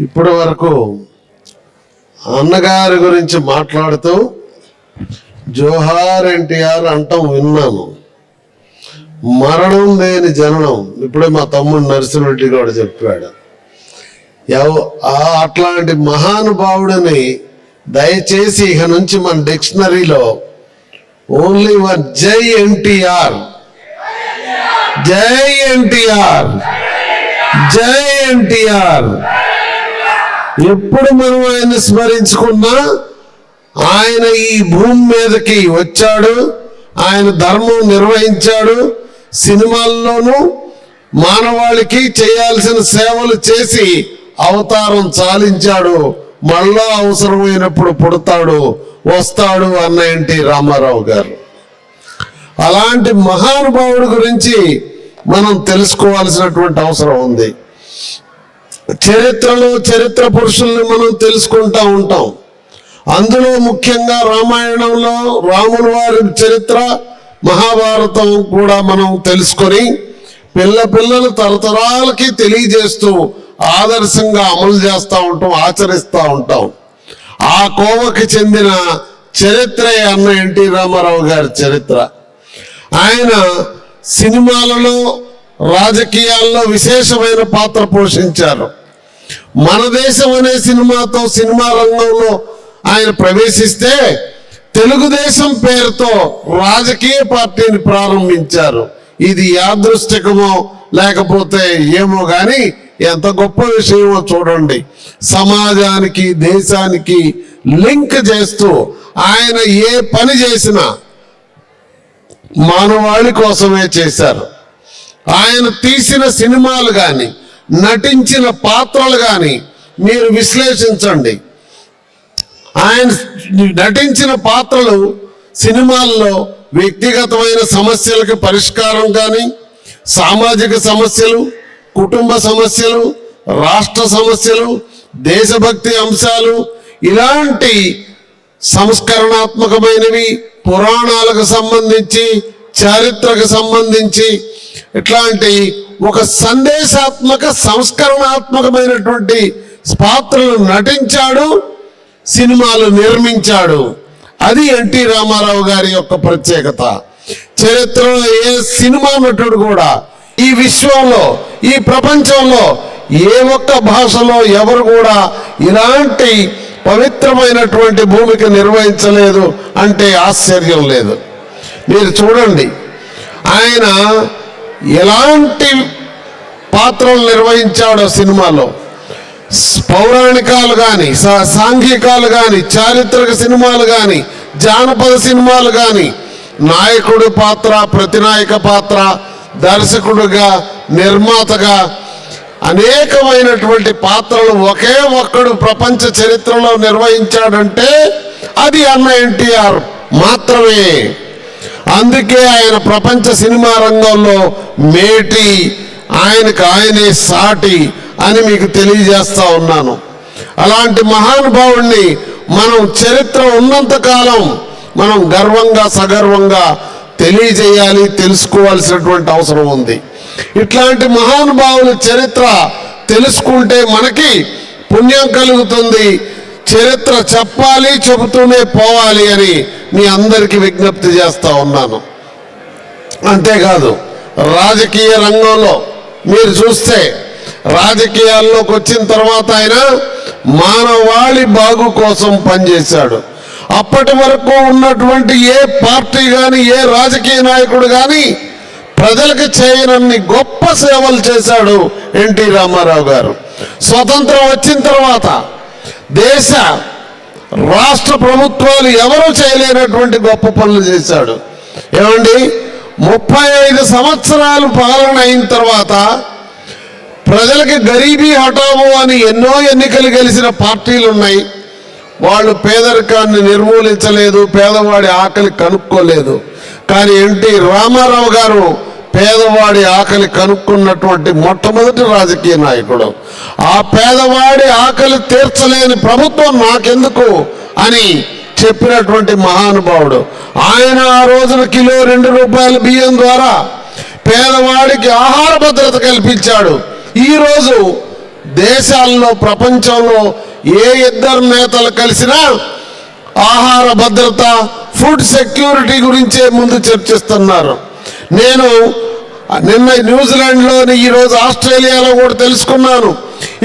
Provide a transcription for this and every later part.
ఇప్పటి వరకు అన్నగారి గురించి మాట్లాడుతూ జోహార్ ఎన్టీఆర్ అంటాం విన్నాను. మరణం లేని జననం. ఇప్పుడే మా తమ్ముడు నరసింహరెడ్డి కూడా చెప్పాడు. ఎవ- ఆ అట్లాంటి మహానుభావుడిని దయచేసి ఇక నుంచి మన డిక్షనరీలో ఓన్లీ వన్ జై ఎన్టీఆర్. జై ఎన్టీఆర్. జై ఎన్టీఆర్. ఎప్పుడు మనం ఆయన స్మరించుకున్నా ఆయన ఈ భూమి మీదకి వచ్చాడు ఆయన ధర్మం నిర్వహించాడు సినిమాల్లోనూ మానవాళికి చేయాల్సిన సేవలు చేసి అవతారం చాలించాడు మళ్ళా అవసరమైనప్పుడు పుడతాడు వస్తాడు అన్న ఎన్టీ రామారావు గారు. అలాంటి మహానుభావుడి గురించి మనం తెలుసుకోవాల్సినటువంటి అవసరం ఉంది. చరిత్రలో చరిత్ర పురుషుల్ని మనం తెలుసుకుంటా ఉంటాం. అందులో ముఖ్యంగా రామాయణంలో రాముని వారి చరిత్ర మహాభారతం కూడా మనం తెలుసుకొని పిల్ల పిల్లలు తరతరాలకి తెలియజేస్తూ ఆదర్శంగా అమలు చేస్తూ ఉంటాం ఆచరిస్తూ ఉంటాం. ఆ కోవకి చెందిన చరిత్రే అన్న ఎన్టీ రామారావు గారి చరిత్ర. ఆయన సినిమాలలో రాజకీయాల్లో విశేషమైన పాత్ర పోషించారు. మన దేశం అనే సినిమాతో సినిమా రంగంలో ఆయన ప్రవేశిస్తే తెలుగుదేశం పేరుతో రాజకీయ పార్టీని ప్రారంభించారు. ఇది యాదృష్టికమో లేకపోతే ఏమో కానీ ఎంత గొప్ప విషయమో చూడండి. సమాజానికి దేశానికి లింక్ చేస్తూ ఆయన ఏ పని చేసినా మానవాళి కోసమే చేశారు. ఆయన తీసిన సినిమాలు కానీ నటించిన పాత్రలు కానీ మీరు విశ్లేషించండి. ఆయన నటించిన పాత్రలు సినిమాల్లో వ్యక్తిగతమైన సమస్యలకు పరిష్కారం కానీ సామాజిక సమస్యలు కుటుంబ సమస్యలు రాష్ట్ర సమస్యలు దేశభక్తి అంశాలు ఇలాంటి సంస్కరణాత్మకమైనవి పురాణాలకు సంబంధించి చారిత్రకు సంబంధించి ఇట్లాంటి ఒక సందేశాత్మక సంస్కరణాత్మకమైనటువంటి పాత్రలు నటించాడు సినిమాలు నిర్మించాడు. అది ఎన్టీ రామారావు గారి యొక్క ప్రత్యేకత. చరిత్రలో ఏ సినిమా నటుడు కూడా ఈ విశ్వంలో ఈ ప్రపంచంలో ఏ ఒక్క భాషలో ఎవరు కూడా ఇలాంటి పవిత్రమైనటువంటి భూమిక నిర్వహించలేదు అంటే ఆశ్చర్యం లేదు. మీరు చూడండి ఆయన ఎలాంటి పాత్రలు నిర్వహించాడో సినిమాలో? పౌరాణికాలు కానీ సాంఘికాలు కానీ చారిత్రక సినిమాలు కానీ జానపద సినిమాలు కానీ నాయకుడు పాత్ర ప్రతినాయక పాత్ర దర్శకుడుగా నిర్మాతగా అనేకమైనటువంటి పాత్రలు ఒకే ఒక్కడు ప్రపంచ చరిత్రలో నిర్వహించాడంటే అది అన్న ఎన్టీఆర్ మాత్రమే. అందుకే ఆయన ప్రపంచ సినిమా రంగంలో మేటి ఆయనకు ఆయనే సాటి అని మీకు తెలియజేస్తా ఉన్నాను. అలాంటి మహానుభావుణ్ణి మనం చరిత్ర ఉన్నంతకాలం మనం గర్వంగా సగర్వంగా తెలియజేయాలి తెలుసుకోవాల్సినటువంటి అవసరం ఉంది. ఇట్లాంటి మహానుభావుల చరిత్ర తెలుసుకుంటే మనకి పుణ్యం కలుగుతుంది చరిత్ర చెప్పాలి చెబుతూనే పోవాలి అని మీ అందరికీ విజ్ఞప్తి చేస్తూ ఉన్నాను. అంతేకాదు రాజకీయ రంగంలో మీరు చూస్తే రాజకీయాల్లోకి వచ్చిన తర్వాత ఆయన మానవాళి బాగు కోసం పనిచేశాడు. అప్పటి వరకు ఉన్నటువంటి ఏ పార్టీ కానీ ఏ రాజకీయ నాయకుడు కానీ ప్రజలకు చేయనన్ని గొప్ప సేవలు చేశాడు ఎన్టీ రామారావు గారు. స్వతంత్రం వచ్చిన తర్వాత దేశ రాష్ట్ర ప్రభుత్వాలు ఎవరూ చేయలేనటువంటి గొప్ప పనులు చేశాడు. ఏమండి? ముప్పై ఐదు సంవత్సరాలు పాలన అయిన తర్వాత ప్రజలకి గరీబీ హఠాము అని ఎన్నో ఎన్నికలు గెలిచిన పార్టీలు ఉన్నాయి. వాళ్ళు పేదరికాన్ని నిర్మూలించలేదు పేదవాడి ఆకలి కనుక్కోలేదు. కానీ ఎన్టీ రామారావు గారు పేదవాడి ఆకలి కనుక్కున్నటువంటి మొట్టమొదటి రాజకీయ నాయకుడు. ఆ పేదవాడి ఆకలి తీర్చలేని ప్రభుత్వం నాకెందుకు అని చెప్పినటువంటి మహానుభావుడు. ఆయన ఆ రోజున కిలో రెండు రూపాయల బియ్యం ద్వారా పేదవాడికి ఆహార భద్రత కల్పించాడు. ఈరోజు దేశాల్లో ప్రపంచంలో ఏ ఇద్దరు నేతలు కలిసినా ఆహార భద్రత ఫుడ్ సెక్యూరిటీ గురించే ముందు చర్చిస్తున్నారు. నేను నిన్న న్యూజిలాండ్లోని ఈరోజు ఆస్ట్రేలియాలో కూడా తెలుసుకున్నాను.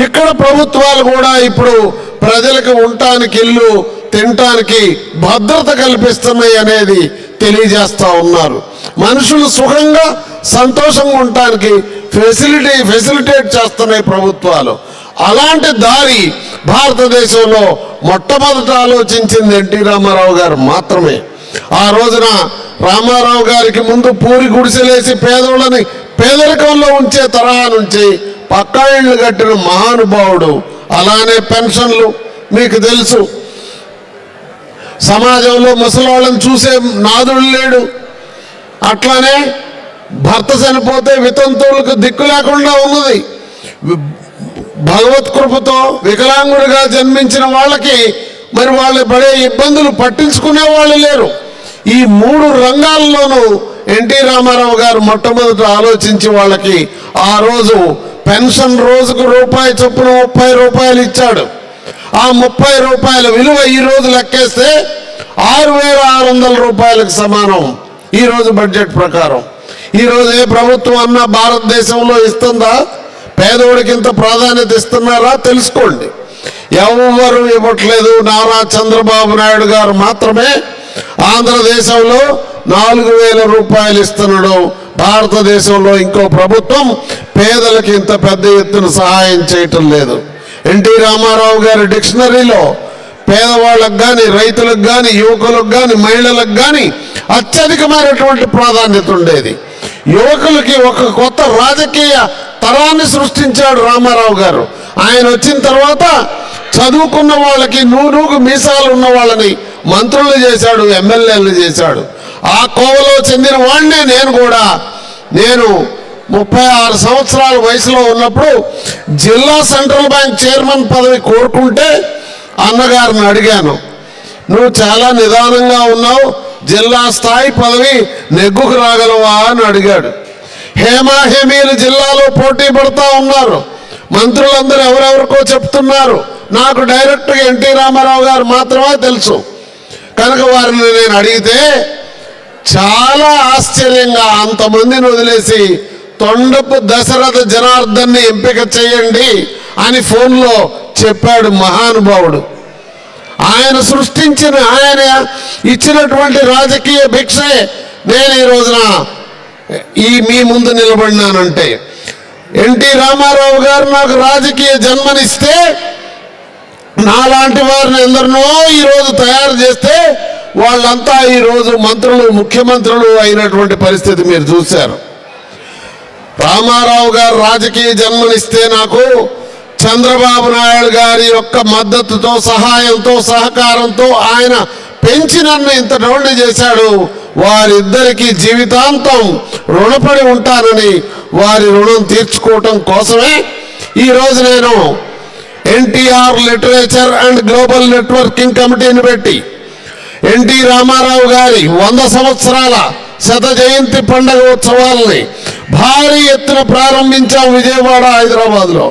ఇక్కడ ప్రభుత్వాలు కూడా ఇప్పుడు ప్రజలకు ఉండటానికి ఇల్లు తినటానికి భద్రత కల్పిస్తున్నాయి అనేది తెలియజేస్తూ ఉన్నారు. మనుషులు సుఖంగా సంతోషంగా ఉండటానికి ఫెసిలిటీ ఫెసిలిటేట్ చేస్తున్నాయి ప్రభుత్వాలు. అలాంటి దారి భారతదేశంలో మొట్టమొదట ఆలోచించింది ఎన్టీ రామారావు గారు మాత్రమే. ఆ రోజున రామారావు గారికి ముందు పూరి గుడిసెలేసి పేదోళ్ళని పేదరికంలో ఉంచే తరహా నుంచి పక్కా ఇళ్ళు కట్టిన మహానుభావుడు. అలానే పెన్షన్లు మీకు తెలుసు. సమాజంలో ముసలివాళ్ళని చూసే నాదుడు లేడు. అట్లానే భర్త చనిపోతే వితంతువులకు దిక్కు లేకుండా ఉన్నది. భగవత్ కృపతో వికలాంగుడిగా జన్మించిన వాళ్ళకి మరి వాళ్ళు పడే ఇబ్బందులు పట్టించుకునే వాళ్ళు లేరు. ఈ మూడు రంగాల్లోనూ ఎన్టీ రామారావు గారు మొట్టమొదట ఆలోచించి వాళ్ళకి ఆ రోజు పెన్షన్ రోజుకు రూపాయి చొప్పున ముప్పై రూపాయలు ఇచ్చాడు. ఆ ముప్పై రూపాయల విలువ ఈ రోజు లెక్కేస్తే ఆరు వేల ఆరు వందల రూపాయలకు సమానం ఈరోజు బడ్జెట్ ప్రకారం. ఈరోజు ఏ ప్రభుత్వం అన్నా భారతదేశంలో ఇస్తుందా? పేదోడికి ఇంత ప్రాధాన్యత ఇస్తున్నారా? తెలుసుకోండి. ఎవరు ఇవ్వట్లేదు. నారా చంద్రబాబు నాయుడు గారు మాత్రమే ఆంధ్రదేశంలో నాలుగు వేల రూపాయలు ఇస్తున్నాడు. భారతదేశంలో ఇంకో ప్రభుత్వం పేదలకు ఇంత పెద్ద ఎత్తున సహాయం చేయటం లేదు. ఎన్టీ రామారావు గారి డిక్షనరీలో పేదవాళ్ళకు కానీ రైతులకు కానీ యువకులకు కానీ మహిళలకు కానీ అత్యధికమైనటువంటి ప్రాధాన్యత ఉండేది. యువకులకి ఒక కొత్త రాజకీయ తరాన్ని సృష్టించాడు రామారావు గారు. ఆయన వచ్చిన తర్వాత చదువుకున్న వాళ్ళకి నూనూగు మీసాలు ఉన్న వాళ్ళని మంత్రులు చేశాడు ఎమ్మెల్యేలు చేశాడు. ఆ కోవలో చెందిన వాడినే నేను కూడా. నేను ముప్పై ఆరు సంవత్సరాల వయసులో ఉన్నప్పుడు జిల్లా సెంట్రల్ బ్యాంక్ చైర్మన్ పదవి కోరుకుంటే అన్నగారిని అడిగాను. నువ్వు చాలా నిదానంగా ఉన్నావు జిల్లా స్థాయి పదవి నెగ్గుకు రాగలవా? అని అడిగాడు. హేమా హేమీలు జిల్లాలో పోటీ పడుతూ ఉన్నారు. మంత్రులందరూ ఎవరెవరికో చెప్తున్నారు. నాకు డైరెక్ట్గా ఎన్టీ రామారావు గారు మాత్రమే తెలుసు. కనుక వారిని నేను అడిగితే చాలా ఆశ్చర్యంగా అంతమందిని వదిలేసి తొండపు దశరథ జనార్దన్ని ఎంపిక చేయండి అని ఫోన్లో చెప్పాడు మహానుభావుడు. ఆయన సృష్టించిన ఆయన ఇచ్చినటువంటి రాజకీయ భిక్షే నేను ఈ రోజున ఈ మీ ముందు నిలబడినానంటే. ఎన్టీ రామారావు గారు నాకు రాజకీయ జన్మనిస్తే నాలాంటి వారిని ఎందరినో ఈరోజు తయారు చేస్తే వాళ్ళంతా ఈరోజు మంత్రులు ముఖ్యమంత్రులు అయినటువంటి పరిస్థితి మీరు చూశారు. రామారావు గారు రాజకీయ జన్మనిస్తే నాకు చంద్రబాబు నాయుడు గారి యొక్క మద్దతుతో సహాయంతో సహకారంతో ఆయన పెంచి నన్ను ఇంత డౌన్ చేశాడు. వారిద్దరికీ జీవితాంతం రుణపడి ఉంటానని వారి రుణం తీర్చుకోవటం కోసమే ఈరోజు నేను NTR literature and global networking కమిటీని పెట్టి ఎన్టీ రామారావు గారి వంద సంవత్సరాల శత జయంతి పండుగ ఉత్సవాలని భారీ ఎత్తున ప్రారంభించాం విజయవాడ హైదరాబాద్లో.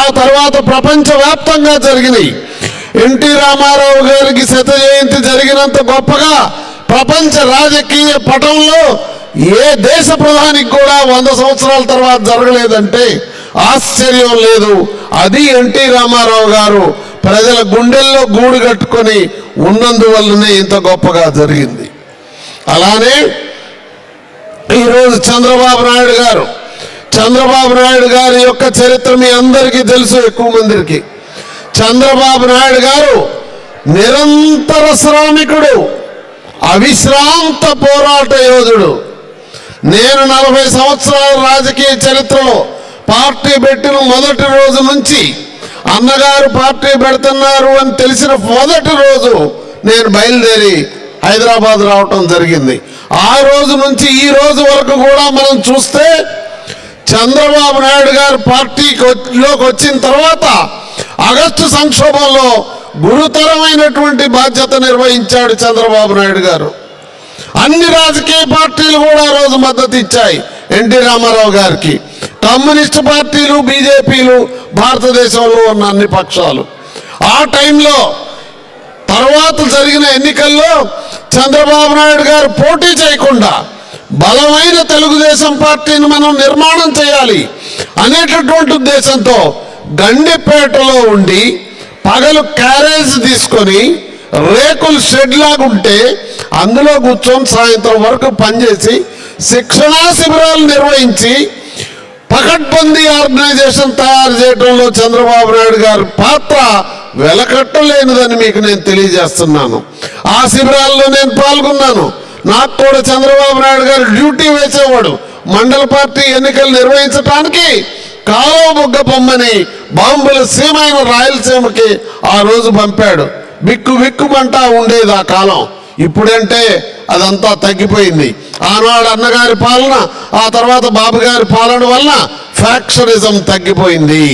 ఆ తర్వాత ప్రపంచవ్యాప్తంగా జరిగినాయి. ఎన్టీ రామారావు గారికి శత జయంతి జరిగినంత గొప్పగా ప్రపంచ రాజకీయ పటంలో ఏ దేశ ప్రధానికి కూడా వంద సంవత్సరాల తర్వాత జరగలేదంటే ఆశ్చర్యం లేదు. అది ఎన్టీ రామారావు గారు ప్రజల గుండెల్లో గూడు కట్టుకొని ఉన్నందువల్లనే ఇంత గొప్పగా జరిగింది. అలానే ఈరోజు చంద్రబాబు నాయుడు గారు చంద్రబాబు నాయుడు గారి యొక్క చరిత్ర మీ అందరికీ తెలుసు ఎక్కువ మందికి. చంద్రబాబు నాయుడు గారు నిరంతర శ్రామికుడు అవిశ్రాంత పోరాట యోధుడు. నేను నలభై సంవత్సరాల రాజకీయ చరిత్రలో పార్టీ పెట్టిన మొదటి రోజు నుంచి అన్నగారు పార్టీ పెడుతున్నారు అని తెలిసిన మొదటి రోజు నేను బయలుదేరి హైదరాబాద్ రావటం జరిగింది. ఆ రోజు నుంచి ఈ రోజు వరకు కూడా మనం చూస్తే చంద్రబాబు నాయుడు గారు పార్టీకి లోకి వచ్చిన తర్వాత ఆగస్టు సంక్షోభంలో గురుతరమైనటువంటి బాధ్యత నిర్వహించాడు చంద్రబాబు నాయుడు గారు. అన్ని రాజకీయ పార్టీలు కూడా ఆ రోజు మద్దతు ఇచ్చాయి. ఎన్టీ రామారావు గారికి. కమ్యూనిస్ట్ పార్టీలు బీజేపీలు భారతదేశంలో ఉన్న అన్ని పక్షాలు. ఆ టైంలో తర్వాత జరిగిన ఎన్నికల్లో చంద్రబాబు నాయుడు గారు పోటీ చేయకుండా బలమైన తెలుగుదేశం పార్టీని మనం నిర్మాణం చేయాలి అనేటటువంటి ఉద్దేశంతో గండిపేటలో ఉండి పగలు క్యారేజ్ తీసుకొని రేకులు షెడ్ లాగుంటే అందులో కూర్చొని సాయంత్రం వరకు పనిచేసి శిక్షణా శిబిరాలు నిర్వహించి పకడ్బందీ ఆర్గనైజేషన్ తయారు చేయడంలో చంద్రబాబు నాయుడు గారి పాత్ర వెలకట్టలేనిదని మీకు నేను తెలియజేస్తున్నాను. ఆ శిబిరాల్లో నేను పాల్గొన్నాను. నాకు కూడా చంద్రబాబు నాయుడు గారు డ్యూటీ వేసేవాడు. మండల పార్టీ ఎన్నికలు నిర్వహించడానికి కాలువ బుగ్గ బొమ్మని బాంబుల సీమైన రాయలసీమకి ఆ రోజు పంపాడు. బిక్కు బిక్కుమంటా ఉండేది ఆ కాలం. ఇప్పుడంటే అదంతా తగ్గిపోయింది. ఆనాడు అన్నగారి పాలన ఆ తర్వాత బాబు గారి పాలన వలన ఫ్యాక్షనిజం తగ్గిపోయింది.